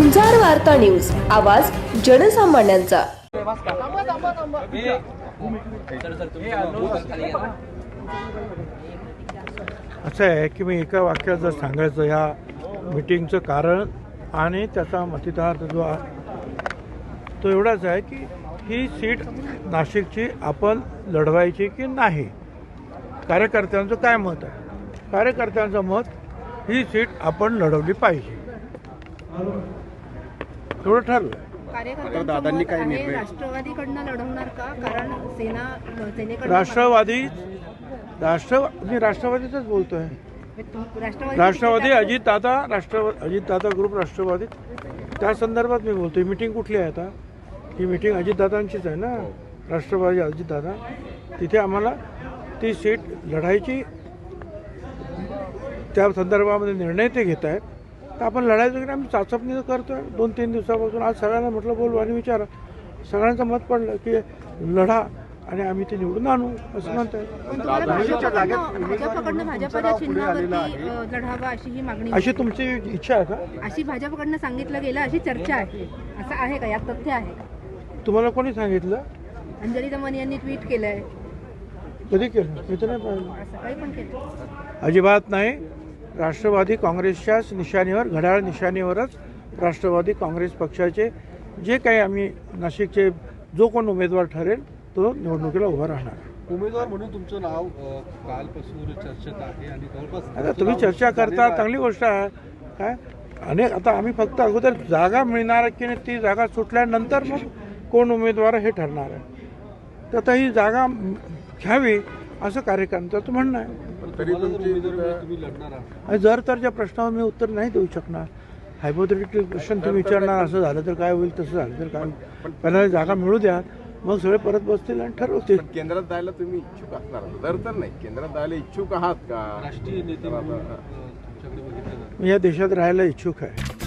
वार्ता न्यूज. आवाज जनसामान्यांचा. असं आहे की मी एका वाक्यात जर सांगायचं या मिटिंगचं कारण आणि त्याचा मतिदार जो आहे तो एवढाच आहे की ही सीट नाशिकची आपण लढवायची की नाही? कार्यकर्त्यांचं काय मत आहे? कार्यकर्त्यांचं मत ही सीट आपण लढवली पाहिजे. एवढं ठरलं दादांनी काय निर्णय? राष्ट्रवादीकडनं लढवणार का? कारण सेना राष्ट्रवादी राष्ट्र मी राष्ट्रवादीचंच बोलतोय. राष्ट्रवादी अजितदादा राष्ट्रवादी अजितदादा ग्रुप राष्ट्रवादी. त्या संदर्भात मी बोलतोय. मीटिंग कुठली आहे आता? ही मीटिंग अजितदादांचीच आहे ना? राष्ट्रवादी अजितदादा तिथे आम्हाला ती सीट लढायची त्या संदर्भामध्ये निर्णय ते घेत आहेत तर आपण लढायचं की आम्ही चाचपणी तर करतोय. दोन तीन दिवसापासून. आज सगळ्यांना म्हटलं बोलू आणि विचारा. सगळ्यांचं मत पडलं की लढा आणि आम्ही ते निवडून आणू असं लढावं अशी ही मागणी अशी तुमची इच्छा आहे का? अशी भाजपकडनं सांगितलं गेलं अशी चर्चा आहे. असं आहे का? यात तथ्य आहे का? तुम्हाला कोणी सांगितलं? अंजली दमन यांनी ट्विट केलंय. कधी केलं? मी तर नाही पाहिलं. सकाळी पण केलं. अजिबात नाही. राष्ट्रवादी काँग्रेसच्याच निशाणीवर घड्याळ निशाणीवरच राष्ट्रवादी काँग्रेस पक्षाचे जे काही आम्ही नाशिकचे जो कोण उमेदवार ठरेल तो निवडणुकीला उभा राहणार. उमेदवार म्हणून तुमचं नाव कालपासून चर्चेत आहे आणि जवळपास आता तुम्ही चर्चा करता चांगली गोष्ट आहे. काय? अनेक आता आम्ही फक्त अगोदर जागा मिळणार की नाही ती जागा सुटल्यानंतर मग कोण उमेदवार हे ठरणार आहे. तर आता ही जागा घ्यावी असं कार्यकर्त्याचं म्हणणं आहे. तरी तुमची तुम्ही लढणार आहात. आणि जर तर त्या प्रश्नावर मी उत्तर नाही देऊ शकणार. हायपोथेटिकल क्वेश्चन तुम्ही विचारणार असं झालं तर काय होईल तसं झालं तर काय पहिला जागा मिळू द्या मग सगळे परत बसतील आणि ठरवतील. केंद्रात जायला तुम्ही इच्छुक असणार तर तर नाही. केंद्रात जायला इच्छुक आहात का? राष्ट्रीय नेते या देशात राहायला इच्छुक आहे.